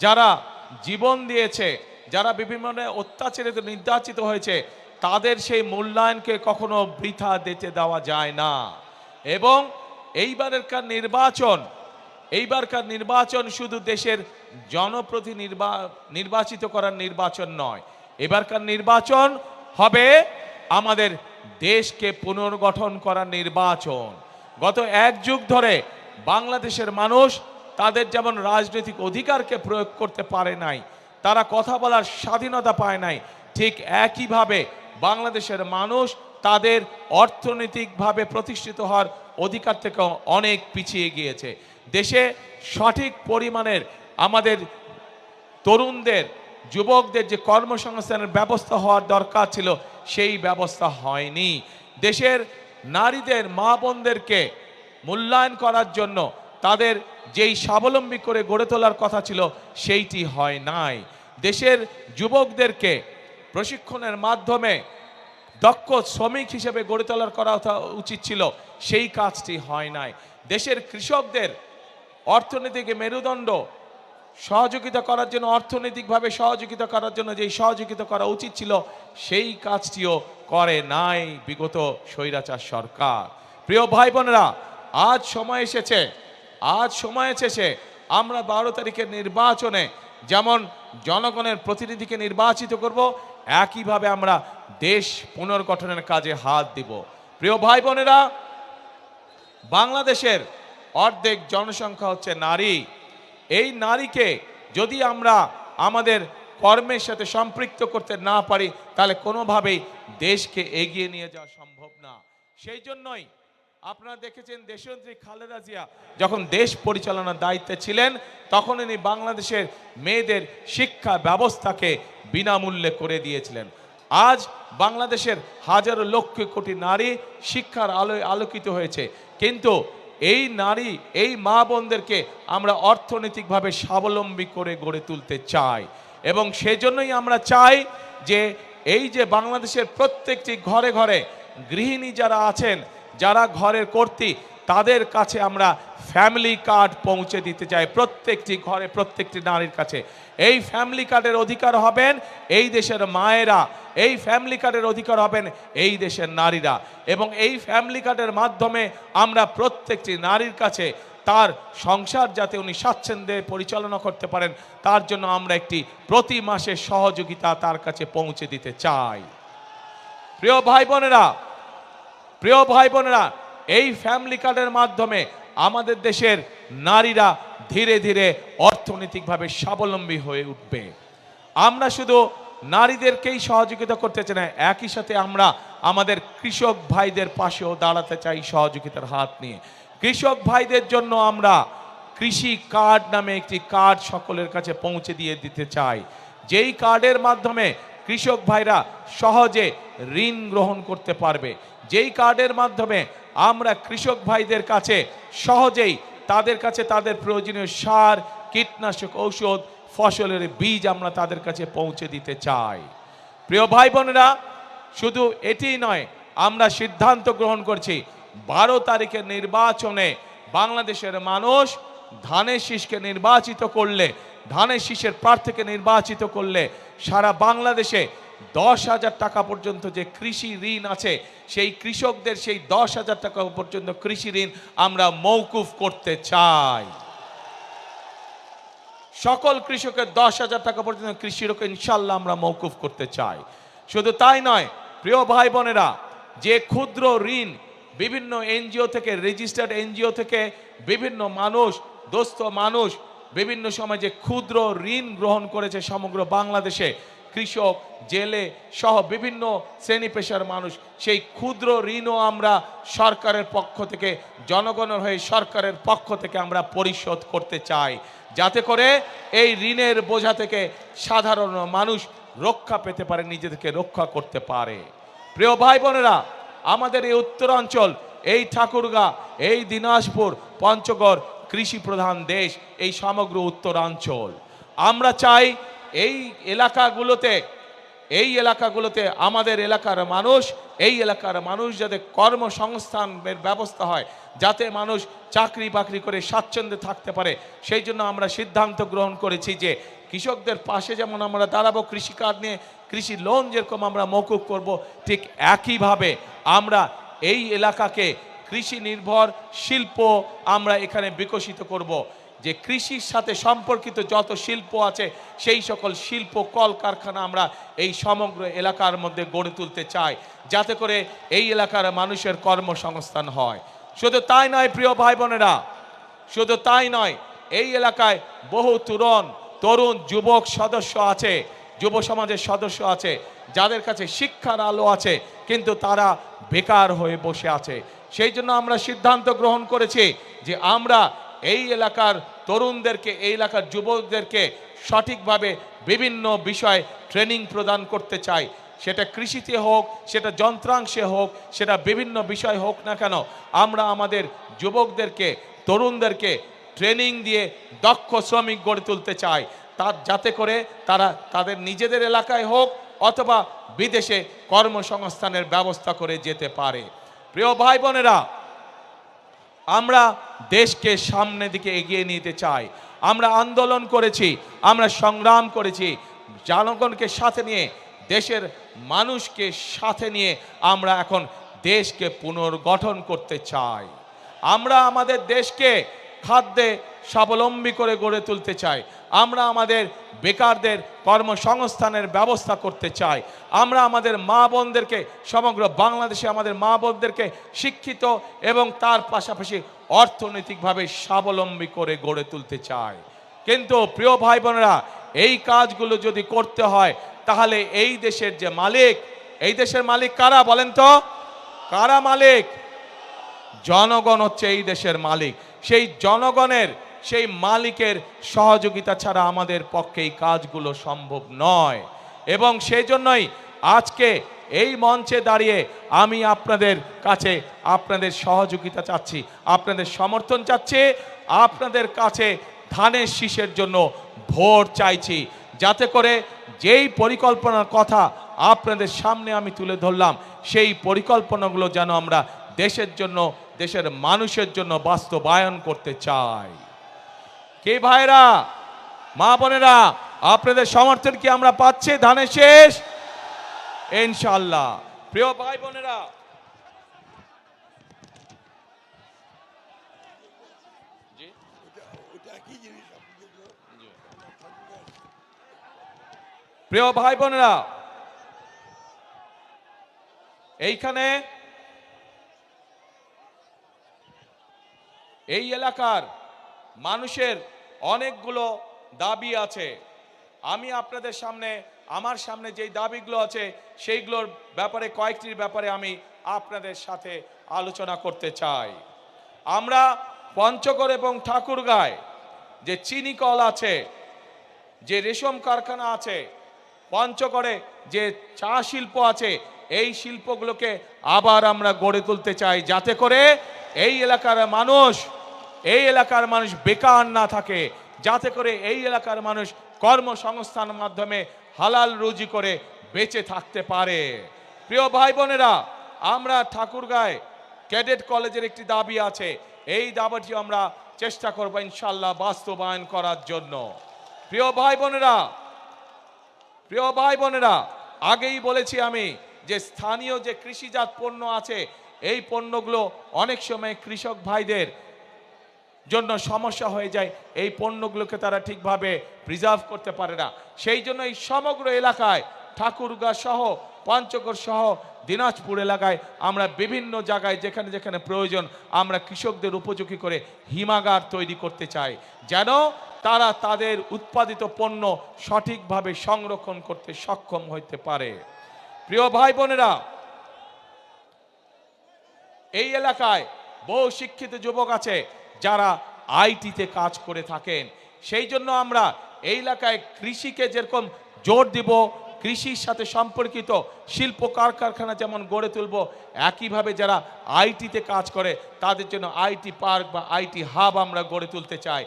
যারা জীবন দিয়েছে, যারা বিভিন্ন অত্যাচারিত, নির্যাতিত হয়েছে, তাদের সেই মূল্যায়নকে কখনো বৃথা দিতে দেওয়া যায় না। এবং এইবারেরকার নির্বাচন, এইবারকার নির্বাচন শুধু দেশের জনপ্রতি নির্বাচিত করার নির্বাচন নয়। এবারকার নির্বাচন হবে আমাদের দেশকে পুনর্গঠন করার নির্বাচন। গত এক যুগ ধরে বাংলাদেশের মানুষ তাদের যেমন রাজনৈতিক অধিকারকে প্রয়োগ করতে পারে নাই, তারা কথা বলার স্বাধীনতা পায় নাই, ঠিক একইভাবে বাংলাদেশের মানুষ তাদের অর্থনৈতিকভাবে প্রতিষ্ঠিত হওয়ার অধিকার থেকে অনেক পিছিয়ে গিয়েছে। দেশে সঠিক পরিমাণের আমাদের তরুণদের, যুবকদের যে কর্মসংস্থানের ব্যবস্থা হওয়ার দরকার ছিল, সেই ব্যবস্থা হয়নি। দেশের নারীদের, মা বোনদেরকে মূল্যায়ন করার জন্য তাদের যেই স্বাবলম্বী করে গড়ে তোলার কথা ছিল, সেইটি হয় নাই। দেশের যুবকদেরকে প্রশিক্ষণের মাধ্যমে দক্ষ শ্রমিক হিসেবে গড়ে তোলার করা উচিত ছিল, সেই কাজটি হয় নাই। দেশের কৃষকদের অর্থনৈতিক মেরুদণ্ড, সহযোগিতা করার জন্য, অর্থনৈতিকভাবে সহযোগিতা করার জন্য যেই সহযোগিতা করা উচিত ছিল, সেই কাজটিও করে নাই বিগত স্বৈরাচার সরকার। প্রিয় ভাই বোনেরা, আজ সময় এসেছে আজ সময় এসেছে আমরা বারো তারিখের নির্বাচনে যেমন জনগণের প্রতিনিধিকে নির্বাচিত করব, একইভাবে আমরা দেশ পুনর্গঠনের কাজে হাত দিব। প্রিয় ভাই বোনেরা, বাংলাদেশের অর্ধেক জনসংখ্যা হচ্ছে নারী। এই নারীকে যদি আমরা আমাদের কর্মের সাথে সম্পৃক্ত করতে না পারি, তাহলে কোনোভাবেই দেশকে এগিয়ে নিয়ে যাওয়া সম্ভব না। সেই জন্যই আপনারা দেখেছেন দেশনেত্রী খালেদা জিয়া যখন দেশ পরিচালনার দায়িত্বে ছিলেন, তখন ইনি বাংলাদেশের মেয়েদের শিক্ষা ব্যবস্থাকে বিনামূল্যে করে দিয়েছিলেন। আজ বাংলাদেশের হাজারো লক্ষ কোটি নারী শিক্ষার আলোয় আলোকিত হয়েছে। কিন্তু এই নারী, এই মা বোনদেরকে আমরা অর্থনৈতিকভাবে স্বাবলম্বী করে গড়ে তুলতে চাই। এবং সেজন্যই আমরা চাই যে, এই যে বাংলাদেশের প্রত্যেকটি ঘরে ঘরে গৃহিণী যারা আছেন যারা ঘরের কর্তী, তাদের কাছে আমরা ফ্যামিলি কার্ড পৌঁছে দিতে চাই প্রত্যেকটি ঘরে, প্রত্যেকটি নারীর কাছে। এই ফ্যামিলি কার্ডের অধিকার হবেন এই দেশের মায়েরা। এই ফ্যামিলি কার্ডের অধিকার হবেন এই দেশের নারীরা। এবং এই ফ্যামিলি কার্ডের মাধ্যমে আমরা প্রত্যেকটি নারীর কাছে তার সংসার যাতে উনি স্বাচ্ছন্দ্যে পরিচালনা করতে পারেন, তার জন্য আমরা একটি প্রতি মাসের সহযোগিতা তার কাছে পৌঁছে দিতে চাই। প্রিয় ভাই বোনেরা প্রিয় ভাই বোনেরা এই ফ্যামিলি কার্ডের মাধ্যমে আমাদের দেশের নারীরা ধীরে ধীরে অর্থনৈতিকভাবে স্বাবলম্বী হয়ে উঠবে। আমরা শুধু নারীদেরকেই সহযোগিতা করতে চাই না, একই সাথে আমরা আমাদের কৃষক ভাইদের পাশেও দাঁড়াতে চাই সহযোগিতার হাত নিয়ে। কৃষক ভাইদের জন্য আমরা কৃষি কার্ড নামে একটি কার্ড সকলের কাছে পৌঁছে দিয়ে দিতে চাই। যেই কার্ডের মাধ্যমে কৃষক ভাইরা সহজে ঋণ গ্রহণ করতে পারবে। যেই কার্ডের মাধ্যমে আমরা কৃষক ভাইদের কাছে সহজেই তাদের কাছে তাদের প্রয়োজনীয় সার, কীটনাশক ঔষধ, ফসলের বীজ আমরা তাদের কাছে পৌঁছে দিতে চাই। প্রিয় ভাই বোনেরা শুধু এটিই নয়, আমরা সিদ্ধান্ত গ্রহণ করছি, বারো তারিখের নির্বাচনে বাংলাদেশের মানুষ ধানের শীষকে নির্বাচিত করলে, ধানের শীষের প্রার্থীকে নির্বাচিত করলে সারা বাংলাদেশে দশ হাজার টাকা পর্যন্ত যে কৃষি ঋণ আছে, সেই কৃষকদের সেই দশ হাজার টাকা পর্যন্ত কৃষি ঋণ আমরা মৌকুফ করতে চাই। সকল কৃষকের দশ হাজার টাকা পর্যন্ত কৃষি ঋণ ইনশাল্লাহ আমরা মৌকুফ করতে চাই। শুধু তাই নয়, প্রিয় ভাই বোনেরা, যে ক্ষুদ্র ঋণ বিভিন্ন এনজিও থেকে রেজিস্টার্ড এনজিও থেকে বিভিন্ন মানুষ, দোস্ত মানুষ বিভিন্ন সময় যে ক্ষুদ্র ঋণ গ্রহণ করেছে সমগ্র বাংলাদেশে, কৃষক, জেলে সহ বিভিন্ন শ্রেণি পেশার মানুষ, সেই ক্ষুদ্র ঋণও আমরা সরকারের পক্ষ থেকে, জনগণের হয়ে সরকারের পক্ষ থেকে আমরা পরিশোধ করতে চাই। যাতে করে এই ঋণের বোঝা থেকে সাধারণ মানুষ রক্ষা পেতে পারে, নিজেদেরকে রক্ষা করতে পারে। প্রিয় ভাই বোনেরা আমাদের এই উত্তরাঞ্চল, এই ঠাকুরগা, এই দিনাজপুর, পঞ্চগড় কৃষি প্রধান দেশ এই সমগ্র উত্তরাঞ্চল। আমরা চাই এই এলাকাগুলোতে এই এলাকাগুলোতে আমাদের এলাকার মানুষ, এই এলাকার মানুষ যাতে কর্মসংস্থানের ব্যবস্থা হয়, যাতে মানুষ চাকরি বাকরি করে স্বাচ্ছন্দ্যে থাকতে পারে। সেই জন্য আমরা সিদ্ধান্ত গ্রহণ করেছি যে কৃষকদের পাশে যেমন আমরা দাঁড়াবো কৃষিকাজ নিয়ে, কৃষি লোন যেরকম আমরা মকুব করব, ঠিক একইভাবে আমরা এই এলাকাকে কৃষি নির্ভর শিল্প আমরা এখানে বিকশিত করব। যে কৃষির সাথে সম্পর্কিত যত শিল্প আছে, সেই সকল শিল্প, কলকারখানা আমরা এই সমগ্র এলাকার মধ্যে গড়ে তুলতে চাই, যাতে করে এই এলাকার মানুষের কর্মসংস্থান হয়। শুধু তাই নয়, প্রিয় ভাই বোনেরা শুধু তাই নয়, এই এলাকায় বহু তরুণ তরুণ যুবক সদস্য আছে। যুব সমাজের সদস্য আছে, যাদের কাছে শিক্ষার আলো আছে, কিন্তু তারা বেকার হয়ে বসে আছে। সেই জন্য আমরা সিদ্ধান্ত গ্রহণ করেছি যে আমরা এই এলাকার তরুণদেরকে, এই এলাকার যুবকদেরকে সঠিকভাবে বিভিন্ন বিষয়ে ট্রেনিং প্রদান করতে চাই। সেটা কৃষিতে হোক, সেটা যন্ত্রাংশে হোক, সেটা বিভিন্ন বিষয় হোক না কেন, আমরা আমাদের যুবকদেরকে, তরুণদেরকে ট্রেনিং দিয়ে দক্ষ শ্রমিক গড়ে তুলতে চাই। তার যাতে করে তারা তাদের নিজেদের এলাকায় হোক অথবা বিদেশে কর্মসংস্থানের ব্যবস্থা করে যেতে পারে। প্রিয় ভাই বোনেরা, আমরা দেশকে সামনে দিকে এগিয়ে নিতে চাই। আমরা আন্দোলন করেছি, আমরা সংগ্রাম করেছি। জনগণকে সাথে নিয়ে, দেশের মানুষকে সাথে নিয়ে আমরা এখন দেশকে পুনর্গঠন করতে চাই। আমরা আমাদের দেশকে খাদ্যে স্বাবলম্বী করে গড়ে তুলতে চাই আমরা আমাদের বেকারদের কর্মসংস্থানের ব্যবস্থা করতে চাই। আমরা আমাদের মা বোনদেরকে, সমগ্র বাংলাদেশে আমাদের মা বোনদেরকে শিক্ষিত এবং তার পাশাপাশি অর্থনৈতিকভাবে স্বাবলম্বী করে গড়ে তুলতে চাই। কিন্তু প্রিয় ভাই বোনেরা এই কাজগুলো যদি করতে হয়, তাহলে এই দেশের যে মালিক, এই দেশের মালিক কারা বলেন তো? কারা মালিক? জনগণ হচ্ছে এই দেশের মালিক। সেই জনগণের, সেই মালিকের সহযোগিতা ছাড়া আমাদের পক্ষে এই কাজগুলো সম্ভব নয়। এবং সেই জন্যই আজকে এই মঞ্চে দাঁড়িয়ে আমি আপনাদের কাছে আপনাদের সহযোগিতা চাচ্ছি, আপনাদের সমর্থন চাচ্ছি, আপনাদের কাছে ধানের শীষের জন্য ভোট চাইছি। যাতে করে যেই পরিকল্পনার কথা আপনাদের সামনে আমি তুলে ধরলাম, সেই পরিকল্পনাগুলো যেন আমরা দেশের জন্য দেশের মানুষের জন্য বাস্তবায়ন করতে চাই। কে ভাইরা? মা বোনেরা, আপনাদের সমর্থন কি আমরা পাচ্ছি? ধানের শেষ? ইনশাল্লাহ প্রিয় ভাই বোনেরা, প্রিয় ভাই বোনেরা, এইখানে এই এলাকার মানুষের অনেকগুলো দাবি আছে। আমি আপনাদের সামনে, আমার সামনে যেই দাবিগুলো আছে, সেইগুলোর ব্যাপারে, কয়েকটির ব্যাপারে আমি আপনাদের সাথে আলোচনা করতে চাই। আমরা পঞ্চগড় এবং ঠাকুরগাঁয় যে চিনি কল আছে, যে রেশম কারখানা আছে, পঞ্চগড়ে যে চা শিল্প আছে, এই শিল্পগুলোকে আবার আমরা গড়ে তুলতে চাই। যাতে করে এই এলাকার মানুষ এই এলাকার মানুষ বেকার না থাকে। যাতে করে এই এলাকার মানুষ কর্মসংস্থানের মাধ্যমে হালাল রুজি করে বেঁচে থাকতে পারে। প্রিয় ভাই বোনেরা আমরা ঠাকুরগাঁয় ক্যাডেট কলেজের একটি দাবি আছে। এই দাবিটি আমরা চেষ্টা করব ইনশাল্লাহ বাস্তবায়ন করার জন্য। প্রিয় ভাই বোনেরা প্রিয় ভাই বোনেরা আগেই বলেছি আমি যে স্থানীয় যে কৃষিজাত পণ্য আছে, এই পণ্যগুলো অনেক সময় কৃষক ভাইদের জন্য সমস্যা হয়ে যায়, এই পণ্যগুলোকে তারা ঠিকভাবে প্রিজার্ভ করতে পারে না। সেই জন্য এই সমগ্র এলাকায় ঠাকুরগা সহ, পঞ্চগড় সহ, দিনাজপুর এলাকায় আমরা বিভিন্ন জায়গায় যেখানে যেখানে প্রয়োজন আমরা কৃষকদের উপযোগী করে হিমাগার তৈরি করতে চাই, যেন তারা তাদের উৎপাদিত পণ্য সঠিকভাবে সংরক্ষণ করতে সক্ষম হইতে পারে। প্রিয় ভাই বোনেরা, এই এলাকায় বহু শিক্ষিত যুবক আছে যারা আইটিতে কাজ করে থাকেন। সেই জন্য আমরা এই এলাকায় কৃষিকে যেরকম জোর দিব, কৃষির সাথে সম্পর্কিত শিল্প কারখানা যেমন গড়ে তুলব, একইভাবে যারা আইটিতে কাজ করে, তাদের জন্য আইটি পার্ক বা আইটি হাব আমরা গড়ে তুলতে চাই।